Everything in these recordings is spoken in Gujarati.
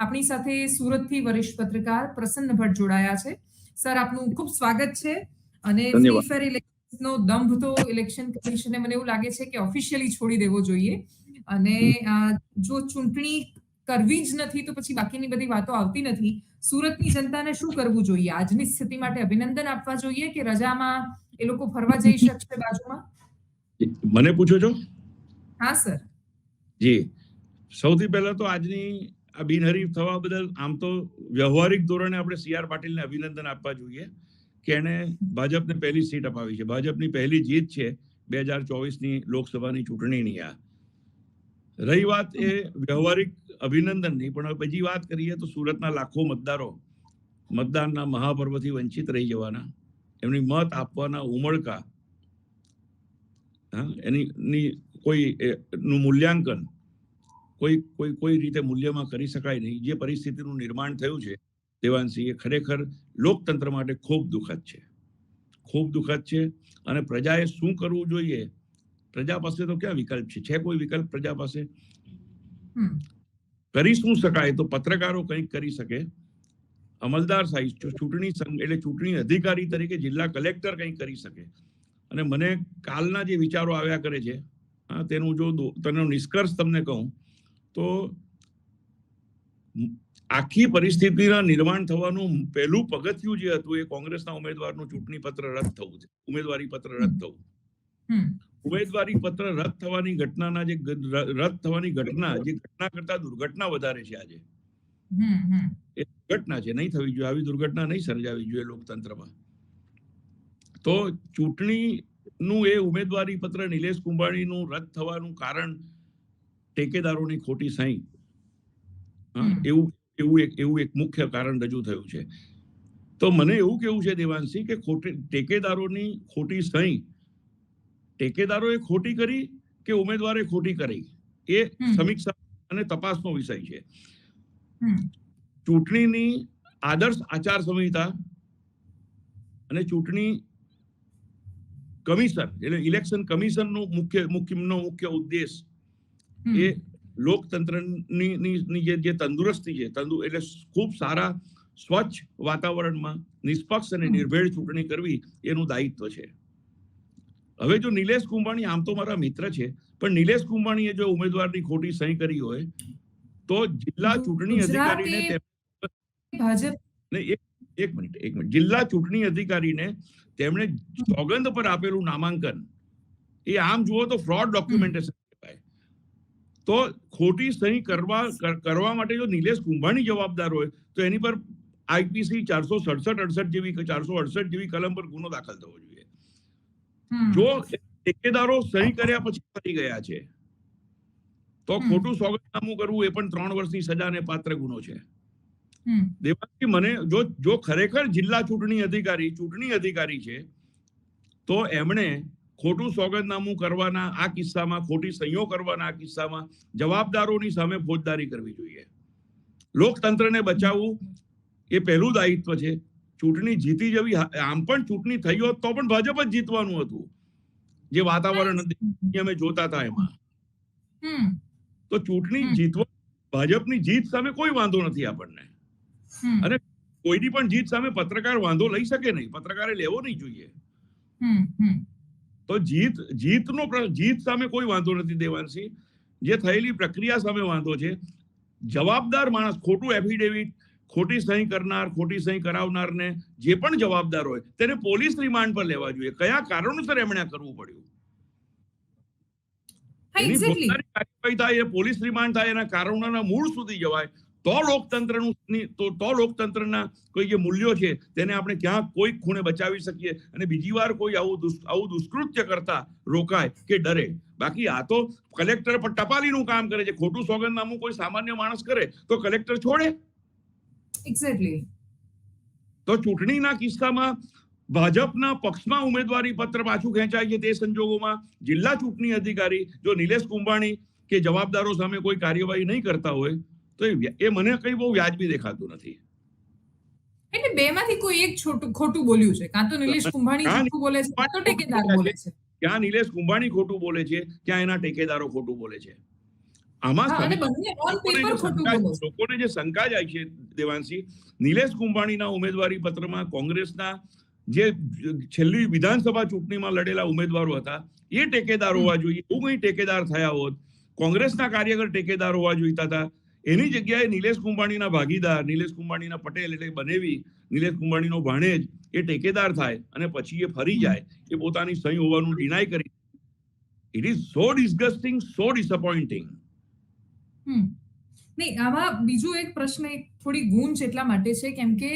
આપણી સાથે સુરતથી વરિષ્ઠ પત્રકાર પ્રસન્ન ભટ્ટ જોડાયા છે. સર આપનું ખૂબ સ્વાગત છે અને ફ્રી ફેર ઇલેક્શનનો દંભ તો ઇલેક્શન કમિશને મને એવું લાગે છે કે ઓફિશિયલી છોડી દેવો જોઈએ. અને જો ચૂંટણી કરવી જ નથી તો પછી બાકીની બધી વાતો આવતી નથી. સુરતની જનતાને શું કરવું જોઈએ? આજની સ્થિતિ માટે અભિનંદન આપવા જોઈએ કે રજામાં એ લોકો ફરવા જઈ શકશે બાજુમાં? મને પૂછો છો? હા સર. જી. સૌથી પહેલા તો આજની આ બિનહરીફ થવા બદલ આમ તો વ્યવહારિક ધોરણે આપણે સી આર પાટીલને અભિનંદન આપવા જોઈએ કે એણે ભાજપને પહેલી સીટ અપાવી છે. ભાજપની પહેલી જીત છે બે હજાર ચોવીસની લોકસભાની ચૂંટણીની આ. રહી વાત એ વ્યવહારિક અભિનંદનની, પણ હવે બીજી વાત કરીએ તો સુરતના લાખો મતદારો મતદાનના મહાપર્વથી વંચિત રહી જવાના. એમની મત આપવાના ઉમળકા, હા, એની કોઈ નું મૂલ્યાંકન કોઈ કોઈ કોઈ રીતે મૂલ્યમાં કરી શકાય નહીં. જે પરિસ્થિતિનું નિર્માણ થયું છે દેવાંશી એ ખરેખર લોકતંત્ર માટે ખૂબ દુઃખદ છે. ખૂબ દુઃખદ છે અને પ્રજાએ શું કરવું જોઈએ? પ્રજા પાસે તો ક્યાં વિકલ્પ છે? છે કોઈ વિકલ્પ પ્રજા પાસે? કરી શું શકાય? તો પત્રકારો કંઈક કરી શકે. અમલદાર સાહેબ ચૂંટણી સંઘ એટલે ચૂંટણી અધિકારી તરીકે જિલ્લા કલેક્ટર કંઈક કરી શકે. અને મને કાલના જે વિચારો આવ્યા કરે છે હા, તેનું જો તેનો નિષ્કર્ષ તમને કહું તો આખી પરિસ્થિતિના નિર્માણ થવાનું પહેલું પગથિયું જે હતું એ કોંગ્રેસના ઉમેદવારનું ચૂંટણી પત્ર રદ થવું છે. ઉમેદવારી પત્ર રદ થવું. ઉમેદવારી પત્ર રદ થવાની ઘટનાના જે રદ થવાની ઘટના જે ઘટના કરતા દુર્ઘટના વધારે છે આજે. એ દુર્ઘટના છે નહીં થવી જોઈએ. આવી દુર્ઘટના નહીં સર્જાવી જોઈએ લોકતંત્રમાં. તો ચૂંટણીનું એ ઉમેદવારી પત્ર નિલેશ કુંભાણીનું રદ થવાનું કારણ ટેકેદારોની ખોટી સહી એવું એવું એક એવું એક મુખ્ય કારણ રજૂ થયું છે. તો મને એવું કેવું છે દેવાંશી કે ખોટી ટેકેદારોની ખોટી સહી ટેકેદારોએ ખોટી કરી કે ઉમેદવારે ખોટી કરી? એ સમીક્ષા અને તપાસનો વિષય છે. ચૂંટણીની આદર્શ આચાર સંહિતા અને ચૂંટણી કમિશન એટલે ઇલેક્શન કમિશનનો મુખ્ય મુખ્યનો મુખ્ય ઉદ્દેશ. એ લોકતંત્રની જે તંદુરસ્તી છે તંદુ એટલે ખૂબ સારા સ્વચ્છ વાતાવરણમાં નિષ્પક્ષ અને નિર્ભેળ ચૂંટણી કરવી એનું દાયિત્વ છે. હવે જો નિલેશ કુંભાણી આમ તો મારા મિત્ર છે પણ નિલેશ કુંભાણીએ જો ઉમેદવારની ખોટી સહી કરી હોય તો જિલ્લા ચૂંટણી અધિકારીને એક મિનિટ એક મિનિટ. જિલ્લા ચૂંટણી અધિકારીને તેમણે સોગંદ પર આપેલું નામાંકન એ આમ જુઓ તો ફ્રોડ ડોક્યુમેન્ટેશન તો ખોટી સહી કરવા કરવા માટે જો નિલેશ કુંભાણી જવાબદાર હોય તો એની પર આઈપીસી ચારસો સડસઠ અડસઠ જેવી ચારસો અડસઠ જેવી કલમ પર ગુનો દાખલ થવો જોઈએ. જો ઠેકેદારો સહી કર્યા પછી ફરી ગયા છે તો ખોટું સોગંદનામું કરવું એ પણ ત્રણ વર્ષની સજાને પાત્ર ગુનો છે. દેવાજી મને જો જો ખરેખર જિલ્લા ચૂંટણી અધિકારી ચૂંટણી અધિકારી છે તો એમણે ખોટું સોગંદનામું કરવાના આ કિસ્સામાં ખોટી સહીઓ કરવાના આ કિસ્સામાં જવાબદારોની સામે ફોજદારી કરવી જોઈએ. લોકતંત્રને બચાવવું એ પહેલું દાયિત્વ છે. ચૂંટણી જીતી જવી આમ પણ ચૂંટણી થઈ હોત તો પણ ભાજપ જ જીતવાનું હતું. જે વાતાવરણ અમે જોતા હતા એમાં. તો ચૂંટણી. જીતવા ભાજપની જીત સામે કોઈ વાંધો નથી આપણને. અને કોઈની પણ જીત સામે પત્રકાર વાંધો લઈ શકે નહીં. પત્રકારે લેવો નહીં જોઈએ. હમ હમ. તો જીત જીતનો જીત સામે કોઈ વાંધો નથી દેવાંશી. જે થયેલી પ્રક્રિયા સામે વાંધો છે. જવાબદાર માણસ ખોટું એફિડેવિટ ખોટી સહી કરનાર ખોટી સહી કરાવનારને જે પણ જવાબદાર હોય તેને પોલીસ રિમાન્ડ પર લેવા જોઈએ. કયા કારણોસર એમણે કરવું પડ્યું? એની એક્ઝેક્ટલી કાર્યવાહી થાય એ પોલીસ રિમાન્ડ થાય એના કારણોના મૂળ સુધી જવાય. તો લોકતંત્રનું તો તો લોકતંત્રના કોઈ જે મૂલ્યો છે તેને આપણે ક્યાં કોઈ ખૂણે બચાવી શકીએ? અને બીજી વાર કોઈ આવું આવું દુષ્કૃત્ય કરતા રોકાય કે ડરે. બાકી આ તો કલેક્ટર પર ટપાલીનું કામ કરે છે. ખોટું સોગંદનામું કોઈ સામાન્ય માણસ કરે તો કલેક્ટર છોડે. એક્ઝેક્ટલી તો ચૂંટણીના કિસ્સામાં ભાજપના પક્ષમાં ઉમેદવારી પત્ર પાછું ખેંચાય છે તે સંજોગોમાં. જિલ્લા ચૂંટણી અધિકારી જો નિલેશ કુંભાણી કે જવાબદારો સામે કોઈ કાર્યવાહી નહીં કરતા હોય તો એ મને કઈ બહુ વ્યાજબી દેખાતું નથી. એટલે બે માંથી કોઈ એક છોટું ખોટું બોલ્યું છે. કાં તો નિલેશ કુંભાણી ખોટું બોલે છે કાં તો ટેકેદાર બોલે છે. ક્યાં નિલેશ કુંભાણી ખોટું બોલે છે ક્યાં એના ટેકેદારો ખોટું બોલે છે. આમાં લોકોને જે શંકા જાય છે દેવાંશી નિલેશ કુંભાણીના ઉમેદવારી પત્રમાં કોંગ્રેસના જે છેલ્લી વિધાનસભા ચૂંટણીમાં લડેલા ઉમેદવારો હતા એ ટેકેદાર હોવા જોઈએ. એવું કઈ ટેકેદાર થયા હોત કોંગ્રેસના કાર્યકર ટેકેદાર હોવા જોઈતા હતા એની જગ્યાએ નિલેશ કુંભાણીના ભાગીદાર, નિલેશ કુંભાણીના પટેલ એટલે બનેવી, નિલેશ કુંભાણીનો ભાણેજ એ ટેકેદાર થાય અને પછી એ ફરી જાય, એ પોતાની સહી હોવાનું ડિનાય કરી it is so disgusting so ડિસઅપોઇન્ટિંગ. નહીં આમાં બીજું એક પ્રશ્ન એક થોડી ગૂંચ એટલા માટે છે, કેમ કે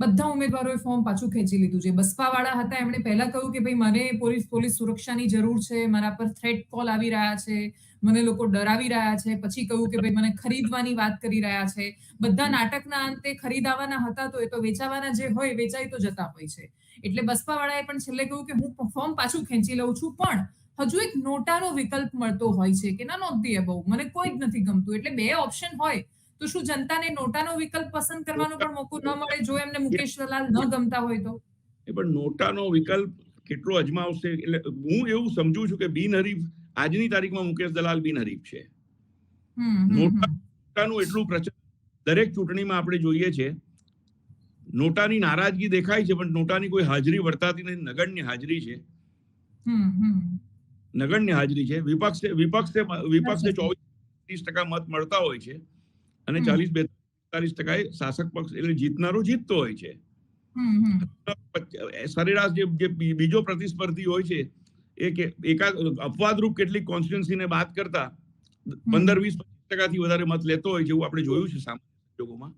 બધા ઉમેદવારોએ ફોર્મ પાછું ખેંચી લીધું છે. બસપા વાળા હતા, એમણે પહેલા કહ્યું કે ભાઈ, મને પોલીસ પોલીસ સુરક્ષાની જરૂર છે, મારા પર થ્રેટ કોલ આવી રહ્યા છે. મને લોકો ડરાવી રહ્યા છે. પછી કહ્યું કે ભાઈ મને ખરીદવાની વાત કરી રહ્યા છે. બધા નાટકના અંતે ખરીદાવાના હતા તો એ તો વેચાવાના જે હોય વેચાઈ તો જતા હોય છે. એટલે બસપા વાળાએ પણ છેલ્લે કહ્યું કે હું ફોર્મ પાછું ખેંચી લઉં છું, પણ હજુ એક નોટાનો વિકલ્પ મળતો હોય છે કે ના નોટ ધી અબવ મને કોઈ જ નથી ગમતું. એટલે બે ઓપ્શન હોય તો શું જનતાને નોટાનો વિકલ્પ પસંદ કરવાનો પણ મોકો ન મળે જો એમને મુકેશ દલાલ ન ગમતા હોય તો? એ પણ નોટાનો વિકલ્પ કેટલો અજમાવશે? એટલે હું એવું સમજુ છું કે બિનહરીફ આજની તારીખમાં મુકેશ દલાલ છે. હમ, નોટા- હમ. નોટાનું એટલું પ્રચલન દરેક ચૂંટણીમાં આપણે જોઈએ છે. નોટાની નારાજગી દેખાય છે પણ નોટાની કોઈ હાજરી વર્તાતી નથી. નગણ્ય હાજરી છે. નગણ્ય હાજરી છે. વિપક્ષ વિપક્ષે વિપક્ષે ચોવીસ ત્રીસ ટકા મત મળતા હોય છે અને ચાલીસ બેતાલીસ ટકા શાસક પક્ષ એટલે જીતનારો જીતતો હોય છે. સરેરાશ જે બીજો પ્રતિસ્પર્ધી હોય છે એ કે એકાદ અપવાદરૂપ કેટલીક કોન્સ્ટિટ્યુન્સીને બાદ કરતા પંદર વીસ ટકાથી વધારે મત લેતો હોય જેવું આપણે જોયું છે સામાન્ય.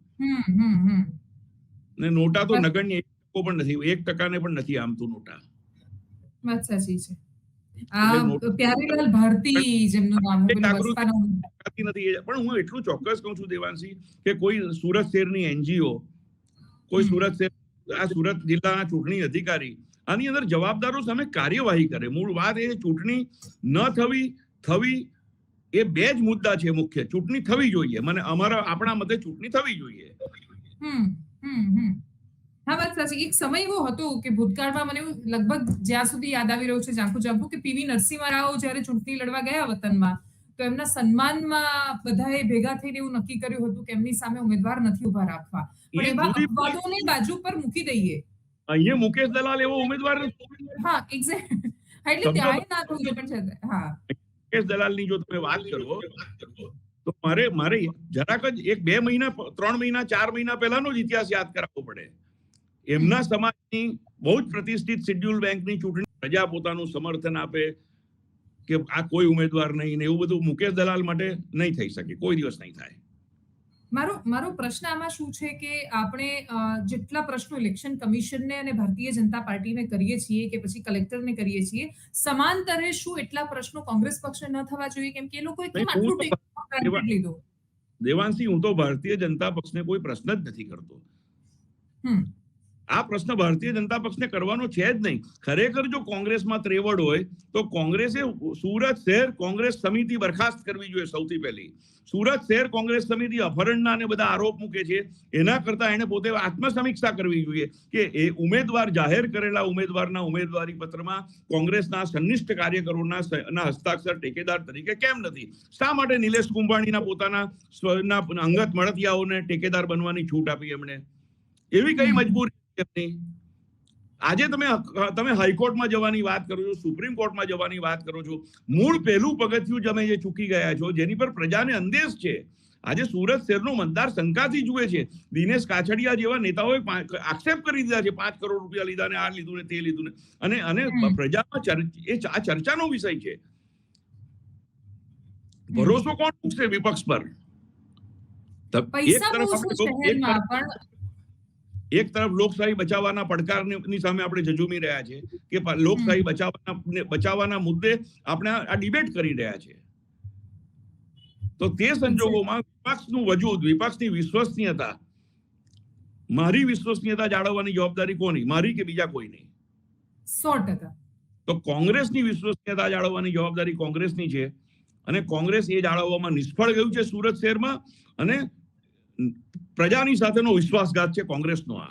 ને નોટા તો નગણ્ય એક ટકો પણ નથી એક ટકાને પણ નથી આમ નોટા. વાત સાચી છે. પ્યારેલાલ ભારતી જેમનું નામ એક નથી પણ હું એટલું ચોક્કસ કહું છું દેવાંશી કે કોઈ સુરત શહેરની એનજીઓ કોઈ સુરત શહેર આ સુરત જિલ્લાના ચૂંટણી અધિકારી આની અંદર જવાબદારો સામે કાર્યવાહી કરે. મૂળ વાત એ ચૂંટણી ન થવી થવી એ બે જ મુદ્દા છે મુખ્ય. ચૂંટણી થવી જોઈએ. મને અમારા આપણા મતે ચૂંટણી થવી જોઈએ. હા વાત સાચી. એક સમય એવો હતો કે ભૂતકાળમાં મને લગભગ જ્યાં સુધી યાદ આવી રહ્યું છે ઝાંખું ઝાંખું કે પીવી નરસિંહ રાવ જ્યારે ચૂંટણી લડવા ગયા વતનમાં તો એમના સન્માનમાં બધાએ ભેગા થઈને એવું નક્કી કર્યું હતું કે એમની સામે ઉમેદવાર નથી ઊભા રાખવા. પણ એવા અપવાદોને બાજુ પર મૂકી દઈએ. અહીંયા મુકેશ દલાલ એવો ઉમેદવાર નથી. હા એક્ઝેક્ટ એટલે સમજો- ત્યાં ના થવું જોઈએ પણ છે હા મુકેશ દલાલની જો તમે વાત કરો તો મારે મારે જરાક જ એક બે મહિના ત્રણ મહિના ચાર મહિના પહેલાનો જ ઇતિહાસ યાદ કરાવવો પડે એમના સમાજની બહુ જ પ્રતિષ્ઠિત શેડ્યુલ બેંકની ચૂંટણી પ્રજા પોતાનું સમર્થન આપે કે આ કોઈ ઉમેદવાર નહીં ને એવું બધું મુકેશ દલાલ માટે નહીં થઈ શકે કોઈ દિવસ નહીં થાય. મારો મારો પ્રશ્ન આમાં શું છે કે આપણે જેટલા પ્રશ્નો ઇલેક્શન કમિશનને અને ભારતીય જનતા પાર્ટીને કરીએ છીએ કે પછી કલેક્ટરને કરીએ છીએ સમાંતરે શું એટલા પ્રશ્નો કોંગ્રેસ પક્ષને ન થવા જોઈએ? કેમ કે એ લોકોએ કેમ આટલું લીધું? દેવાંશી હું તો ભારતીય જનતા પક્ષને કોઈ પ્રશ્ન જ નથી કરતો. આ પ્રશ્ન ભારતીય જનતા પક્ષને કરવાનો છે જ નહીં. ખરેખર જો કોંગ્રેસમાં ત્રેવડ હોય તો કોંગ્રેસે સુરત શહેર કોંગ્રેસ સમિતિ બરખાસ્ત કરવી જોઈએ સૌથી પહેલી. સુરત શહેર કોંગ્રેસ સમિતિ અપહરણના અને બધા આરોપ મૂકે છે એના કરતાં એને પોતે આત્મસમીક્ષા કરવી જોઈએ કે એ ઉમેદવાર જાહેર કરેલા ઉમેદવારના ઉમેદવારી પત્રમાં કોંગ્રેસના સંનિષ્ઠ કાર્યકરોના હસ્તાક્ષર ટેકેદાર તરીકે કેમ નથી? શા માટે નિલેશ કુંભાણીના પોતાના સ્વના અંગત મળતિયાઓને ટેકેદાર બનવાની છૂટ આપી એમણે? એવી કઈ મજબૂરી એમની? આજે તમે તમે હાઈકોર્ટમાં જવાની વાત કરો છો સુપ્રીમ કોર્ટમાં જવાની વાત કરો છો મૂળ પહેલું પગથિયું તમે જે ચૂકી ગયા છો જેની પર પ્રજાને અંદેશ છે. આજે સુરત શહેરનો મતદાર શંકાથી જુએ છે. દિનેશ કાછડિયા જેવા નેતાઓએ આક્ષેપ કરી દીધા છે પાંચ કરોડ રૂપિયા લીધા ને આ લીધું ને તે લીધું ને. અને અને. પ્રજામાં એ આ ચર્ચાનો વિષય છે. ભરોસો કોણ મૂકશે વિપક્ષ પર? એક તરફ એક તરફ- લોકશાહી બચાવવાના પડકારની સામે આપણે જજુમી રહ્યા છે કે લોકશાહી બચાવવાના બચાવવાના મુદ્દે આપણે આ ડિબેટ કરી રહ્યા છે તો તે સંજોગોમાં વિપક્ષનું વજૂદ વિપક્ષની વિશ્વસનીયતા મારી વિશ્વસનીયતા જાળવવાની જવાબદારી કોની? મારી કે બીજા કોઈની? સો ટકા. તો કોંગ્રેસની વિશ્વસનીયતા જાળવવાની જવાબદારી કોંગ્રેસની છે અને કોંગ્રેસ એ જાળવવામાં નિષ્ફળ ગયું છે સુરત શહેરમાં અને પ્રજાની સાથેનો વિશ્વાસઘાત છે કોંગ્રેસનો આ.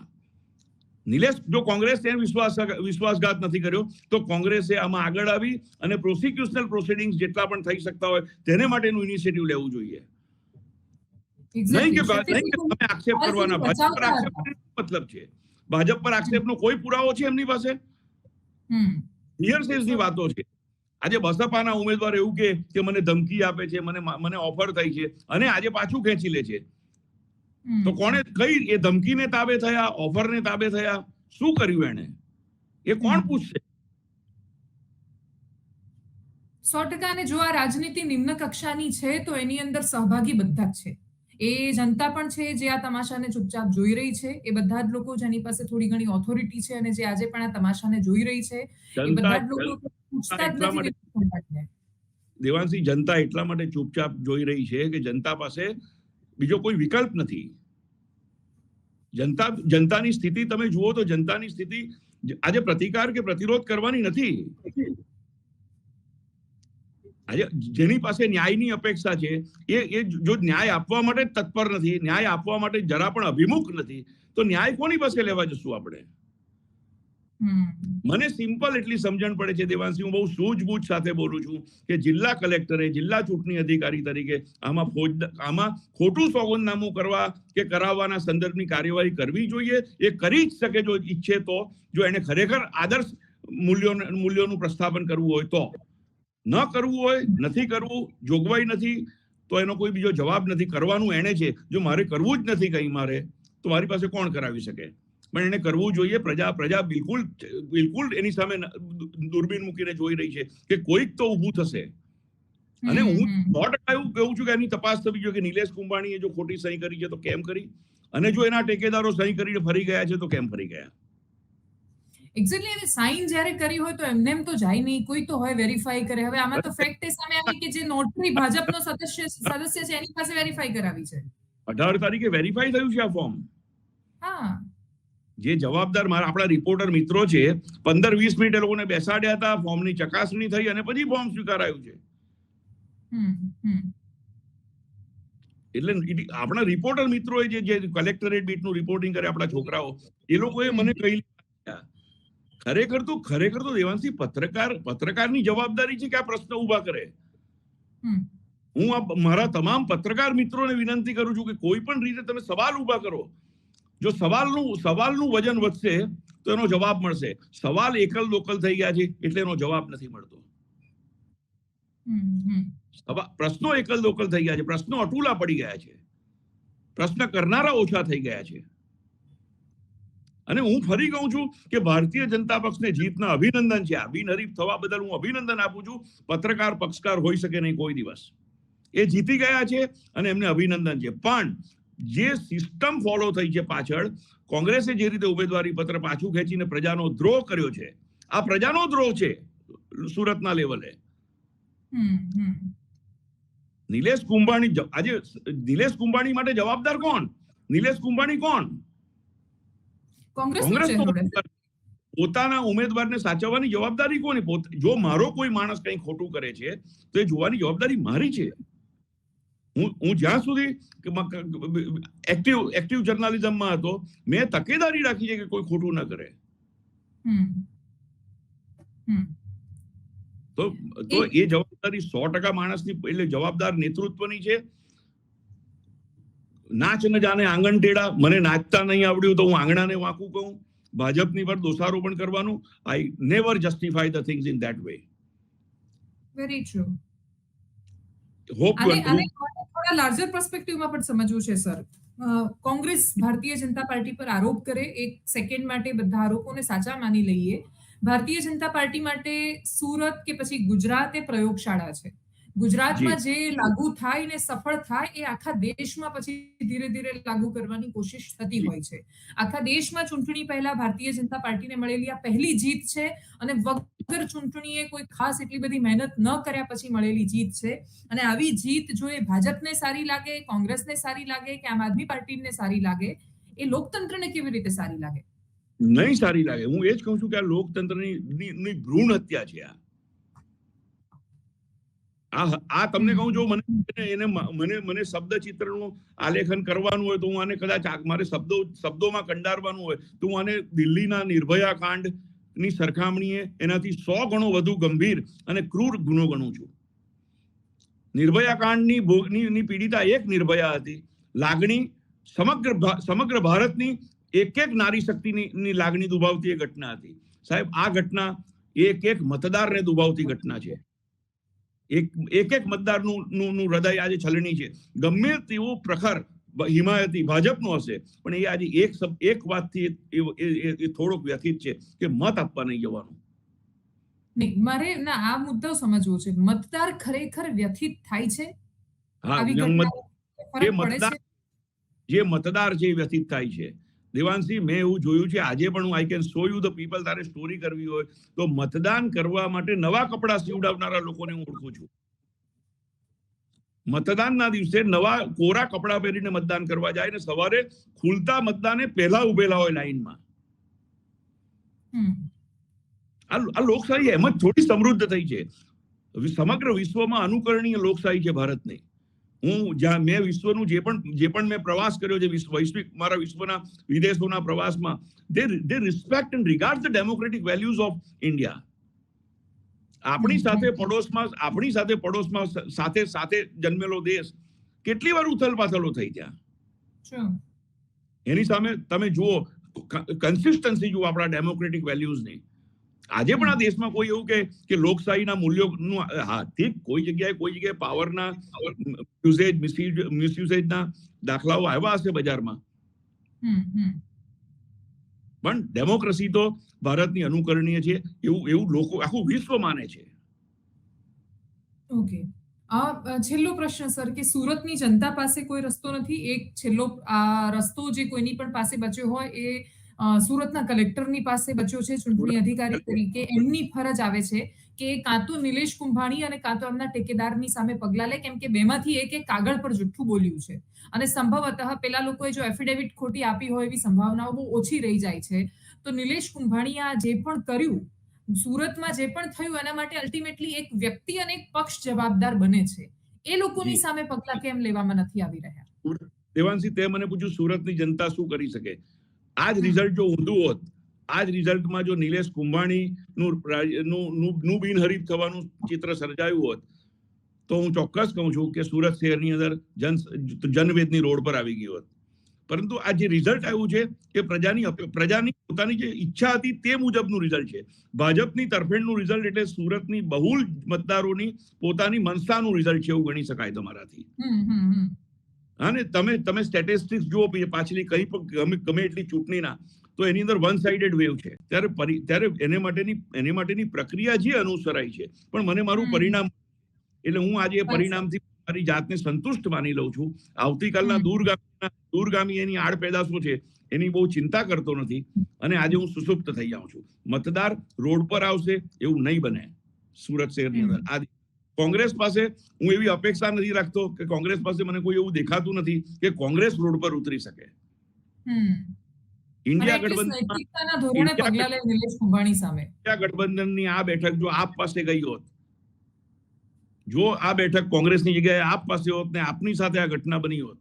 નિલેશ જો કોંગ્રેસ વિશ્વાસ વિશ્વાસઘાત નથી કર્યો તો કોંગ્રેસે આમાં આગળ આવી અને પ્રોસિક્યુશનલ પ્રોસિડિંગ્સ જેટલા પણ થઈ શકતા હોય તેને માટેનું ઇનિશિયેટિવ લેવું જોઈએ. નહીં કે નહીં કે તમે આક્ષેપ કરવાના ભાજપ પર આક્ષેપ મતલબ છે. ભાજપ પર આક્ષેપનો કોઈ પુરાવો છે એમની પાસે? ની વાતો છે. આજે બસપાના ઉમેદવાર એવું કે મને ધમકી આપે છે મને મને ઓફર થઈ છે અને આજે પાછું ખેંચી લે છે. તો કોણે કઈ એ ધમકીને તાબે થયા ઓફરને તાબે થયા? શું કર્યું એને એ કોણ પૂછશે? સો ટકા અને જો આ રાજનીતિ નિમ્ન કક્ષાની છે તો એની અંદર સહભાગી બધા જ છે. એ જનતા પણ છે જે આ તમાશાને ચૂપચાપ જોઈ રહી છે. એ બધા જ લોકો જેની પાસે થોડી ઘણી ઓથોરિટી છે અને જે આજે પણ આ તમાશાને જોઈ રહી છે એ બધા જ લોકો પૂછતા જ નથી. દેવાંશી જનતા એટલા માટે ચૂપચાપ જોઈ રહી છે કે જનતા પાસે બીજો કોઈ વિકલ્પ નથી જનતા, જનતાની સ્થિતિ તમે જુઓ તો જનતાની સ્થિતિ આજે પ્રતિકાર કે પ્રતિરોધ કરવાની નથી આજે જેની પાસે ન્યાયની અપેક્ષા છે, એ એ જો ન્યાય આપવા માટે તત્પર નથી, ન્યાય આપવા માટે જરા પણ અભિમુખ નથી, તો ન્યાય કોની પાસે લેવા જશું આપણે. મને સિમ્પલ એટલી સમજણ પડે છે દેવાંશી, હું બહુ સૂઝબૂછ સાથે બોલું છું કે જિલ્લા કલેક્ટરે, જિલ્લા ચૂંટણી અધિકારી તરીકે આમાં ફોજ, આમાં ખોટું સોગંદનામું કરવા કે કરાવવાના સંદર્ભની કાર્યવાહી કરવી જોઈએ. એ કરી જ શકે જો ઈચ્છે તો, જો એને ખરેખર આદર્શ મૂલ્યો મૂલ્યોનું પ્રસ્થાપન કરવું હોય તો. ન કરવું હોય, નથી કરવું, જોગવાઈ નથી, તો એનો કોઈ બીજો જવાબ નથી. કરવાનું એને છે. જો મારે કરવું જ નથી કઈ મારે, તો મારી પાસે કોણ કરાવી શકે? પણ એને કરવું જોઈએ. પ્રજા પ્રજા બિલકુલ બિલકુલ એની સામે દૂરબીન મૂકીને જોઈ રહી છે કે કોઈક તો ઊભું થશે. અને હું સો ટકા એવું કહું છું કે એની તપાસ થવી જોઈએ કે નિલેશ કુંભાણીએ જો ખોટી સહી કરી છે તો કેમ કરી? અને જો એના ટેકેદારો સહી કરીને ફરી ગયા છે તો કેમ ફરી ગયા? એક્ઝેક્ટલી એને સાઇન જ્યારે કરી હોય તો એમને એમ તો જાય નહીં. કોઈ તો હોય વેરીફાઈ કરે. હવે આમાં તો ફેક્ટ એ સામે આવી કે જે નોટરી ભાજપનો સદસ્ય સદસ્ય છે એની પાસે વેરીફાઈ કરાવી છે. અઢાર તારીખે વેરીફાઈ થયું છે આ ફોર્મ હા. જે જવાબદાર મારા આપણા રિપોર્ટર મિત્રો છે પંદર વીસ મિનિટ એ લોકોને બેસાડ્યા હતા ફોર્મની ચકાસણી થઈ અને પછી ફોર્મ સ્વીકારાયું છે. એટલે આપણા રિપોર્ટર મિત્રોએ જે જે કલેક્ટરેટ બીટનું રિપોર્ટિંગ કરે આપણા છોકરાઓ એ લોકોએ મને કહી ખરેખર તો ખરેખર તો દેવાંશી પત્રકાર પત્રકારની જવાબદારી છે કે આ પ્રશ્ન ઊભા કરે. હું આ મારા તમામ પત્રકાર મિત્રોને વિનંતી કરું છું કે કોઈ પણ રીતે તમે સવાલ ઊભા કરો. જો સવાલનું સવાલનું વજન વધશે તો એનો જવાબ મળશે. સવાલ એકલ લોકલ થઈ ગયા છે એટલે એનો જવાબ નથી મળતો. પ્રશ્નો એકલ લોકલ થઈ ગયા છે. પ્રશ્નો અટુલા પડી ગયા છે. પ્રશ્ન કરનારા ઓછા થઈ ગયા છે. અને હું ફરી કહું છું કે ભારતીય જનતા પક્ષને જીતના અભિનંદન છે. આ બિનહરીફ થવા બદલ હું અભિનંદન આપું છું. પત્રકાર પક્ષકાર હોઈ શકે નહીં કોઈ દિવસ. એ જીતી ગયા છે અને એમને અભિનંદન છે. પણ જે સિસ્ટમ ફોલો થઈ છે પાછળ કોંગ્રેસે જે રીતે ઉમેદવારી પત્ર પાછું ખેંચીને પ્રજાનો દ્રોહ કર્યો છે આ પ્રજાનો દ્રોહ છે સુરતના લેવલે. નિલેશ કુંભાણી આજે નિલેશ કુંભાણી માટે જવાબદાર કોણ? નિલેશ કુંભાણી કોણ? કોંગ્રેસ પોતાના ઉમેદવારને સાચવવાની જવાબદારી કોની? જો મારો કોઈ માણસ કંઈ ખોટું કરે છે તો એ જોવાની જવાબદારી મારી છે. હું હું જ્યાં સુધી એક્ટિવ એક્ટિવ જર્નાલિઝમમાં હતો મેં તકેદારી રાખી છે કે કોઈ ખોટું ન કરે. તો તો એ જવાબદારી સો ટકા માણસની એટલે જવાબદાર નેતૃત્વની છે. નાચ ન જાને આંગણ ટેડા મને નાચતા નહીં આવડ્યું તો હું આંગણાને વાંકું કહું. ભાજપની પર દોષારોપણ કરવાનું. I never justify the things in that way very true hope થોડા લાર્જર પર્સપેક્ટિવમાં પણ સમજવું છે સર કોંગ્રેસ ભારતીય જનતા પાર્ટી પર આરોપ કરે એક સેકન્ડ માટે બધા આરોપોને સાચા માની લઈએ. ભારતીય જનતા પાર્ટી માટે સુરત કે પછી ગુજરાત એ પ્રયોગશાળા છે. ગુજરાતમાં જે. લાગુ થાય ને સફળ થાય એ આખા દેશમાં પછી ધીરે ધીરે લાગુ કરવાની કોશિશ થતી હોય છે. આખા દેશમાં ચૂંટણી પહેલા ભારતીય જનતા પાર્ટીને મળેલી આ પહેલી જીત છે અને વગર ચૂંટણીએ કોઈ ખાસ એટલી બધી મહેનત ન કર્યા પછી મળેલી જીત છે. અને આવી જીત જો એ ભાજપને સારી લાગે કોંગ્રેસને સારી લાગે કે આમ આદમી પાર્ટીને સારી લાગે એ લોકતંત્રને કેવી રીતે સારી લાગે? નહીં સારી લાગે. હું એ જ કહું છું કે આ લોકતંત્રની ભ્રૂણ હત્યા છે આ. આ તમને કહું જો મને એને મને મને શબ્દ ચિત્રનું આલેખન કરવાનું હોય તો હું આને કદાચ મારે શબ્દો, શબ્દોમાં કંડારવાનું હોય તો હું આને દિલ્હીના નિર્ભયા કાંડની સરખામણીએ એનાથી સો ગણો વધુ ગંભીર અને ક્રૂર ગુનો ગણું છું. નિર્ભયા કાંડની ભોગની પીડિતા એક નિર્ભયા હતી. લાગણી સમગ્ર સમગ્ર ભારતની એક એક નારી શક્તિની લાગણી દુભાવતી એ ઘટના હતી. સાહેબ, આ ઘટના એક એક મતદારને દુભાવતી ઘટના છે. એક એક એક મતદારનું નું હૃદય આજે છલણી છે. ગમે તેવો પ્રખર હિમાયતી ભાજપનો હશે પણ એ આજે એક એક વાતથી એ- થોડોક વ્યથિત છે કે મત આપવા નહીં જવાનું. મારે ના આ મુદ્દો સમજવો છે. મતદાર ખરેખર વ્યથિત થાય છે? હા જે મતદાર જે મતદાર છે વ્યથિત થાય છે. દેવાંશી મેં એવું જોયું છે આજે પણ હું I can show you the people તારે સ્ટોરી કરવી હોય તો મતદાન કરવા માટે નવા કપડાં સીવડાવનારા લોકોને હું ઓળખું છું. મતદાનના દિવસે નવા કોરા કપડાં પહેરીને મતદાન કરવા જાય ને સવારે ખુલતા મતદાને પહેલા ઉભેલા હોય લાઈનમાં હમ. આ આ લોકશાહી એમ જ થોડી સમૃદ્ધ થઈ છે. સમગ્ર વિશ્વમાં અનુકરણીય લોકશાહી છે ભારતની. હું જ્યાં મેં વિશ્વનું જે પણ જે પણ મેં પ્રવાસ કર્યો છે વૈશ્વિક મારા વિશ્વના વિદેશોના પ્રવાસમાં they they respect and regard the democratic values of India આપણી સાથે પડોશમાં આપણી સાથે પડોશમાં સાથે સાથે જન્મેલો દેશ કેટલી વાર ઉથલ પાથલો થઈ ત્યાં એની સામે તમે જુઓ કન્સિસ્ટન્સી જુઓ આપણા ડેમોક્રેટિક વેલ્યુઝની આજે પણ આ દેશમાં કોઈ એવું કે કે લોકશાહીના મૂલ્યોનું હા ઠીક કોઈ જગ્યાએ કોઈ જગ્યાએ પાવરના યુઝેજ મિસયુઝેજના દાખલાઓ આવ્યા હશે બજારમાં. પણ ડેમોક્રેસી તો ભારતની અનુકરણીય છે એવું એવું લોકો આખું વિશ્વ માને છે. ઓકે આ છેલ્લો પ્રશ્ન સર કે સુરતની જનતા પાસે કોઈ રસ્તો નથી? એક છેલ્લો આ રસ્તો જે કોઈની પણ પાસે બચ્યો હોય એ સુરતના કલેક્ટરની પાસે બચ્યો છે ચૂંટણી અધિકારી તરીકે. એમની ફરજ આવે છે કે કાં તો નિલેશ કુંભાણી અને કાં તો એમના ટેકેદારની સામે પગલાં લે કેમ કે બેમાંથી એક એક કાગળ પર જુઠ્ઠું બોલ્યું છે. અને સંભવતઃ પેલા લોકોએ જો એફિડેવિટ ખોટી આપી હોય એવી સંભાવનાઓ બહુ ઓછી રહી જાય છે. તો નિલેશ કુંભાણીએ આ જે પણ કર્યું સુરતમાં જે પણ થયું એના માટે અલ્ટિમેટલી એક વ્યક્તિ અને એક પક્ષ જવાબદાર બને છે. એ લોકોની સામે પગલાં કેમ લેવામાં નથી આવી રહ્યા? દેવાંશી તે મને પૂછ્યું સુરતની જનતા શું કરી શકે? આ જ રિઝલ્ટ જો ઊંધું હોત આ જ રિઝલ્ટમાં જો નિલેશ કુંભાણી નું બિનહરીફ થવાનું ચિત્ર સર્જાયું હોત, તો હું ચોક્કસ કહું છું કે સુરત શહેરની અંદર જન, જનવેદની રોડ પર આવી ગઈ હોત. પરંતુ આ જે રિઝલ્ટ આવ્યું છે કે પ્રજાની પ્રજાની પોતાની જે ઈચ્છા હતી તે મુજબનું રિઝલ્ટ છે. ભાજપની તરફેણનું રિઝલ્ટ એટલે સુરતની બહુલ મતદારોની પોતાની મનસાનું રિઝલ્ટ છે એવું ગણી શકાય તમારાથી. અને તમે તમે સ્ટેટિસ્ટિક્સ જુઓ પાછલી કઈ પણ ગમે ગમે એટલી ચૂંટણીના તો એની અંદર વન સાઇડેડ વેવ છે. ત્યારે ત્યારે એને માટેની એને માટેની પ્રક્રિયા જે અનુસરાય છે. પણ મને મારું પરિણામ એટલે હું આજે. પરિણામથી મારી જાતને સંતુષ્ટ માની લઉં છું. આવતીકાલના દૂરગામીના દૂરગામી દૂરગામી એની આડ પેદાશો છે એની બહુ ચિંતા કરતો નથી. અને આજે હું સુસુપ્ત થઈ જાઉં છું. મતદાર રોડ પર આવશે એવું નહીં બને. સુરત શહેરની અંદર. આ કોંગ્રેસ પાસે હું એવી અપેક્ષા નથી રાખતો કે કોંગ્રેસ પાસે મને કોઈ એવું દેખાતું નથી કે કોંગ્રેસ રોડ પર ઉતરી શકે. ઇન્ડિયા ગઠબંધન ગઠબંધનની આ બેઠક જો આપ પાસે ગઈ હોત જો આ બેઠક કોંગ્રેસની જગ્યાએ આપ પાસે હોત ને આપની સાથે આ ઘટના બની હોત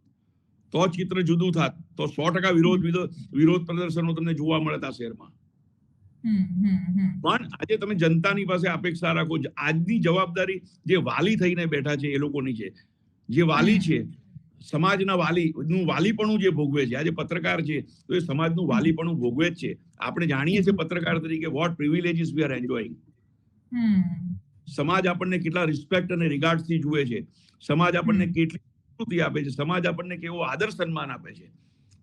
તો ચિત્ર જુદું થાત તો સો ટકા વિરોધ વિરોધ પ્રદર્શનો તમને જોવા મળતા આ શહેરમાં પણ આજે તમે જનતાની પાસે અપેક્ષા રાખો આજની જવાબદારી જે વાલી થઈને બેઠા છે એ લોકોની છે. જે વાલી છે સમાજના વાલી નું વાલીપણું જે ભોગવે છે આજે પત્રકાર છે તો એ સમાજનું વાલીપણું ભોગવે જ છે. આપણે જાણીએ છીએ પત્રકાર તરીકે what privileges we are enjoying સમાજ આપણને કેટલા રિસ્પેક્ટ અને રિગાર્ડથી જુએ છે. સમાજ આપણને. કેટલી સ્વીકૃતિ આપે છે. સમાજ આપણને કેવો આદર સન્માન આપે છે.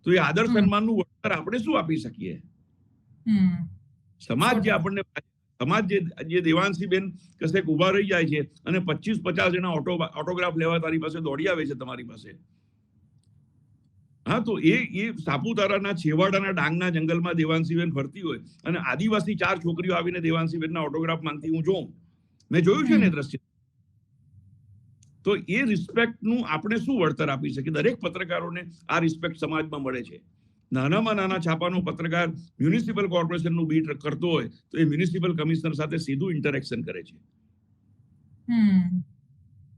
તો એ આદર સન્માન સન્માનનું વળતર આપણે શું આપી શકીએ? સમાજ જે આપણને સમાજ જે જે દેવાંશી બેન કશેક ઊભા રહી જાય છે અને પચીસ પચાસ એના ઓટો ઓટોગ્રાફ લેવા તારી પાસે દોડી આવે છે તમારી પાસે. હા તો એ એ સાપુતારાના છેવાડાના ડાંગના જંગલમાં દેવાંશીબેન ફરતી હોય અને આદિવાસી ચાર છોકરીઓ આવીને દેવાંશીબેનના ઓટોગ્રાફ માંગતી હું જોઉં. મેં જોયું છે ને દ્રશ્ય. તો એ રિસ્પેક્ટનું આપણે શું વળતર આપી શકીએ? દરેક પત્રકારોને આ રિસ્પેક્ટ સમાજમાં મળે છે. નાનામાં નાના છાપાનો પત્રકાર મ્યુનિસિપલ કોર્પોરેશનનું બીટ કરતો હોય તો એ મ્યુનિસિપલ કમિશનર સાથે સીધું ઇન્ટરેક્શન કરે છે.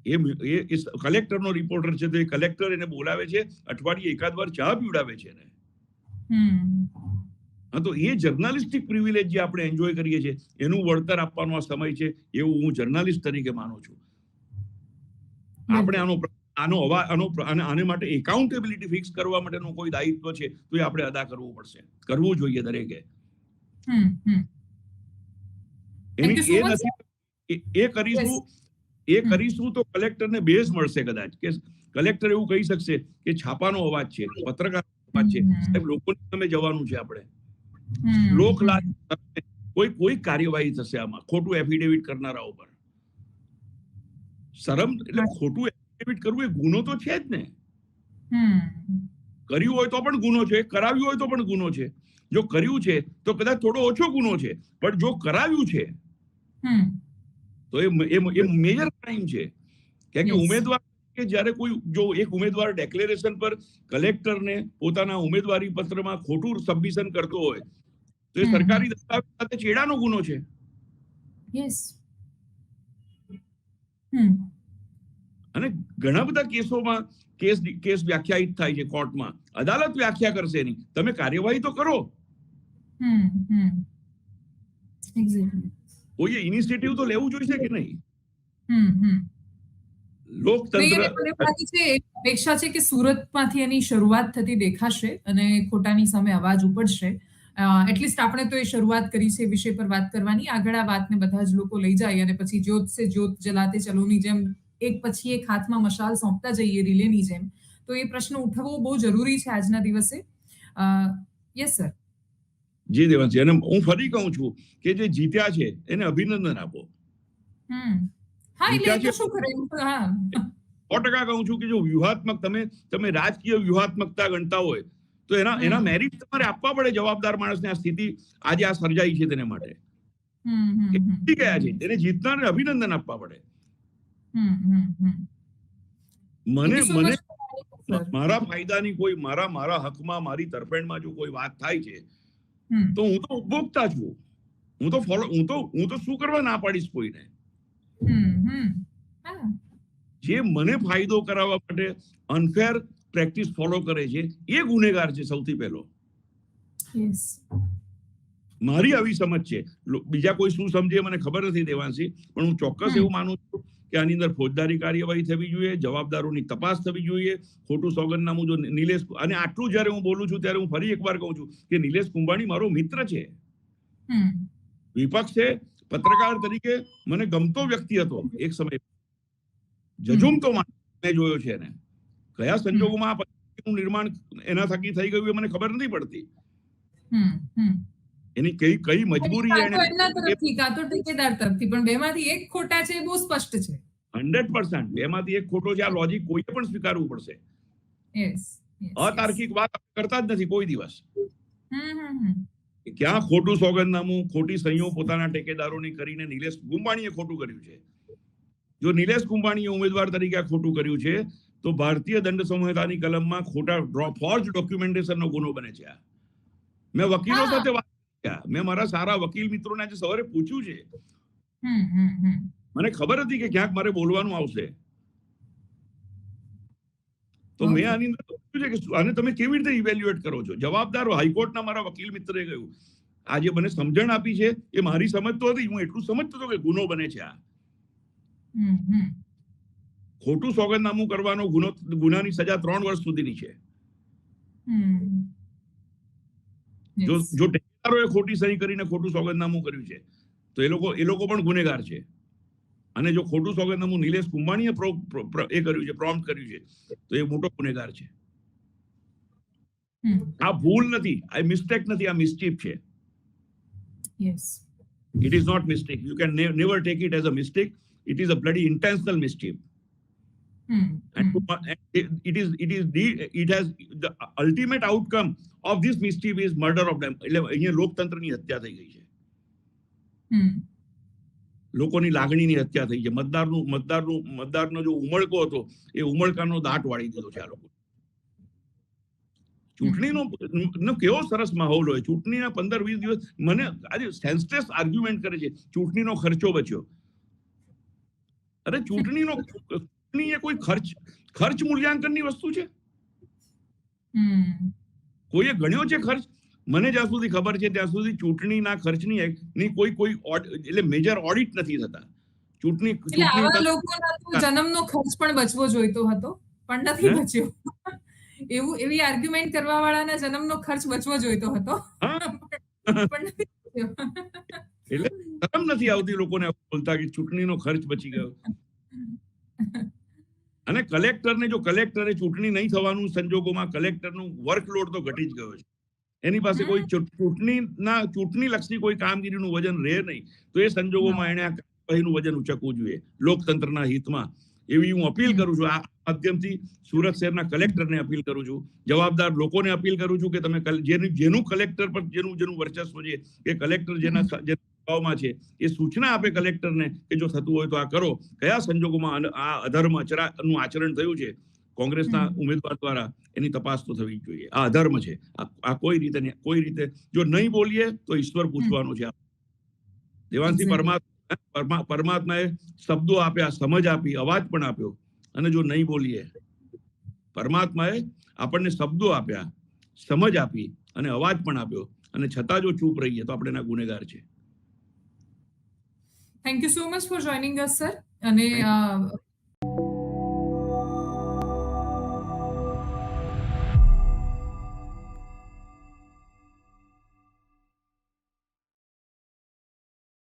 એ કલેક્ટરનો રિપોર્ટર છે તો એ કલેક્ટર એને બોલાવે છે અઠવાડિયે એકાદ વાર ચા પીવડાવે છે એને. હા તો એ જર્નાલિસ્ટિક પ્રિવિલેજ જે આપણે એન્જોય કરીએ છીએ એનું વળતર આપવાનો આ સમય છે એવું હું જર્નાલિસ્ટ તરીકે માનું છું. આપણે આનો આનો અવા આનો આને માટે એકાઉન્ટેબિલિટી ફિક્સ કરવા માટેનું કોઈ દાયિત્વ છે તો એ આપણે અદા કરવું પડશે. કરવું જોઈએ દરેકે. એની એ નથી એ- કરીશું એ કરીશું તો કલેક્ટરને બેઝ મળશે કદાચ. કે કલેક્ટર એવું કહી શકશે કે છાપાનો અવાજ છે પત્રકાર અવાજ છે. સાહેબ લોકોને તમે જવાનું છે આપણે. લોક કોઈ કોઈ કાર્યવાહી થશે આમાં. ખોટું એફિડેવિટ કરનારા ઉપર. શરમ એટલે ખોટું એફિડેવિટ કરવું એ ગુનો તો છે જ ને. કર્યું હોય તો પણ ગુનો છે કરાવ્યું હોય તો પણ ગુનો છે. જો કર્યું છે તો કદાચ થોડો ઓછો ગુનો છે. પણ જો કરાવ્યું છે તો એ મેજર ક્રાઇમ છે. કેમ કે ઉમેદવાર કે જ્યારે કોઈ જો એક ઉમેદવાર ડેક્લેરેશન પર કલેક્ટરને પોતાના ઉમેદવારી પત્રમાં ખોટું સબમિશન કરતો હોય તો એ સરકારી દસ્તાવેજ સાથે ચેડાનો ગુનો છે. Yes hmm. અને ઘણા બધા કેસોમાં કેસ કેસ વ્યાખ્યાયિત થાય છે કોર્ટમાં. અદાલત વ્યાખ્યા કરશે નહીં. તમે કાર્યવાહી તો કરો. કોઈએ ઇનિશિયેટિવ તો લેવું જોઈશે કે નહીં? લોકતંત્ર છે અપેક્ષા છે કે સુરતમાંથી એની શરૂઆત થતી દેખાશે અને ખોટાની સામે અવાજ ઉપડશે. એટલીસ્ટ આપણે તો એ શરૂઆત કરી છે વિષય પર વાત કરવાની. આગળ આ વાતને બધા જ લોકો લઈ જાય અને પછી જ્યોત સે જ્યોત જલાતે ચલોની જેમ એક પછી એક હાથમાં મશાલ સોંપતા જઈએ રિલેની જેમ. તો એ પ્રશ્ન ઉઠાવવો બહુ જરૂરી છે આજના દિવસે. Yes sir. જી દેવાંશી અને હું ફરી કહું છું કે જે જીત્યા છે એને અભિનંદન આપો. હા એટલે એ વિચાર તો શું કરે? હા સો ટકા કહું છું કે જો વ્યૂહાત્મક તમે તમે રાજકીય વ્યૂહાત્મકતા ગણતા હોય તો એના એના મેરિટ તમારે આપવા પડે જવાબદાર માણસને આ સ્થિતિ. આજે આ સર્જાઈ છે તેને માટે. ગયા છે તેને જીતનારને અભિનંદન આપવા પડે. મને મને મારા ફાયદાની કોઈ મારા મારા હકમાં મારી તરફેણમાં જો કોઈ વાત થાય છે તો હું તો ઉપભોક્તા છું. હું તો ફોલો હું તો હું તો શું કરવા ના પાડીશ કોઈને? જે મને ફાયદો કરાવવા માટે અનફેર પ્રેક્ટિસ ફોલો કરે છે એ ગુનેગાર છે સૌથી પહેલો. મારી આવી સમજ છે. બીજા કોઈ શું સમજે મને ખબર નથી દેવાંશી પણ હું ચોક્કસ એવું માનું છું કે આની અંદર ફોજદારી કાર્યવાહી થવી જોઈએ જવાબદારોની તપાસ થવી જોઈએ. ખોટું સોગંદનામું જો નિલેશ અને આટલું જ્યારે હું બોલું છું ત્યારે હું ફરી એકવાર કહું છું કે નિલેશ કુંભાણી મારો મિત્ર છે. વિપક્ષ છે પત્રકાર તરીકે મને ગમતો વ્યક્તિ હતો એક સમય. જજુમતો મેં જોયો છે એને. કયા સંજોગોમાં આ નિર્માણ એના થકી થઈ ગયું એ મને ખબર નથી પડતી. એની કઈ કઈ મજબૂરી એને તરફથી કાં તો ઠેકેદાર તરફથી પણ બેમાંથી એક ખોટા છે બહુ સ્પષ્ટ છે. Hundred percent. બેમાંથી એક ખોટો છે આ લોજિક કોઈએ પણ સ્વીકારવું પડશે. યસ અતાર્કિક વાત કરતા જ નથી કોઈ દિવસ. ક્યાં ખોટું સોગંદનામું ખોટી સહીઓ પોતાના ટેકેદારોની કરીને નિલેશ કુંભાણીએ ખોટું કર્યું છે. જો નિલેશ કુંભાણીએ ઉમેદવાર તરીકે ખોટું કર્યું છે તો ભારતીય દંડ સંહિતાની કલમમાં ખોટા ફોર્જ ડોક્યુમેન્ટેશનનો ગુનો બને છે આ. મેં વકીલો સાથે વાત કરી મેં મારા સારા વકીલ મિત્રોને આજે સવારે પૂછ્યું છે. મને ખબર હતી કે ક્યાંક મારે બોલવાનું આવશે. તો મેં આની અંદર પૂછ્યું છે કે આને તમે કેવી રીતે ઇવેલ્યુએટ કરો છો? જવાબદાર હાઈકોર્ટના મારા વકીલ મિત્રે કહ્યું. આજે મને સમજણ આપી છે. એ મારી સમજ તો હતી. હું એટલું સમજતો હતો કે ગુનો બને છે આ. ખોટું સોગંદનામું કરવાનો ગુનો ગુનાની સજા ત્રણ વર્ષ સુધીની છે. હમ. જો જો ટેકેદારોએ ખોટી સહી કરીને ખોટું સોગંદનામું કર્યું છે. તો એ લોકો એ લોકો પણ ગુનેગાર છે. અને જો ખોટું સોગંદનામું નિલેશ કુંભાણીએ એ કર્યું છે પ્રોમ્પ્ટ કર્યું છે તો એ મોટો ગુનેગાર છે. આ ભૂલ નથી આ મિસ્ટેક નથી આ મિસ્ચીફ છે. Yes it is not mistake you can never take it as a mistake it is a bloody intentional intentional hmm And, mm. it, it is it is the it has the ultimate outcome of this mischief is murder of them. એટલે અહીંયા લોકતંત્રની હત્યા થઈ ગઈ છે. લોકોની લાગણીની હત્યા થઈ છે. મતદારનું મતદારનું મતદારનો જો ઉમળકો હતો એ ઉમળકાનો દાટ વાળી દીધો છે આ લોકો. ચૂંટણીનો નો કેવો સરસ માહોલ હોય. ચૂંટણીના પંદર વીસ દિવસ મને આજે સેન્સલેસ આર્ગ્યુમેન્ટ કરે છે. ચૂંટણીનો ખર્ચો બચ્યો. અરે ચૂંટણીનો ચૂંટણી એ કોઈ ખર્ચ ખર્ચ મૂલ્યાંકનની વસ્તુ છે? કોઈએ ગણ્યો છે ખર્ચ? મને જ્યાં સુધી ખબર છે ત્યાં સુધી ચૂંટણીના ખર્ચની ની કોઈ કોઈ એટલે મેજર ઓડિટ નથી થતા. ચૂંટણી એટલે જન્મનો ખર્ચ પણ બચવો જોઈતો હતો પણ નથી બચ્યો. એવું એવી આર્ગ્યુમેન્ટ કરવા વાળાના જન્મનો ખર્ચ બચવો જોઈતો હતો. પણ નથી શરમ નથી આવતી લોકોને બોલતા કે ચૂંટણીનો ખર્ચ બચી ગયો. અને કલેક્ટરને જો કલેક્ટરે ચૂંટણી નહીં થવાનું સંજોગોમાં કલેક્ટરનું વર્કલોડ તો ઘટી જ ગયો છે. એની પાસે કોઈ ચૂંટણીના ચૂંટણી લક્ષી કોઈ કામગીરીનું વજન રહે નહીં તો એ સંજોગોમાં એને આ કાર્યવાહીનું વજન ઉચકવું જોઈએ લોકતંત્રના હિતમાં. એવી હું અપીલ કરું છું આ માધ્યમથી સુરત શહેરના કલેક્ટરને અપીલ કરું છું જવાબદાર લોકોને અપીલ કરું છું કે તમે જેનું જેનું કલેક્ટર પર જેનું જેનું વર્ચસ્વ છે એ કલેક્ટર જેના સ્વભાવમાં છે. એ સૂચના આપે કલેક્ટરને કે જો થતું હોય તો આ કરો. કયા સંજોગોમાં આ અધર્મ અચરાનું આચરણ થયું છે? કોંગ્રેસના ઉમેદવાર દ્વારા એની તપાસ તો થવી જોઈએ. આ અધર્મ છે. આ આ કોઈ રીતે કોઈ રીતે જો નહીં બોલીએ તો ઈશ્વર પૂછવાનો છે. દેવાંશી પરમાત્મા પરમાત્માએ શબ્દો આપ્યા સમજ આપી અવાજ પણ આપ્યો. અને જો નહીં બોલીએ પરમાત્માએ આપણને શબ્દો આપ્યા સમજ આપી અને અવાજ પણ આપ્યો. અને છતાં જો ચૂપ રહીએ તો આપણે એના ગુનેગાર છે. Thank you so much for joining us sir અને અ,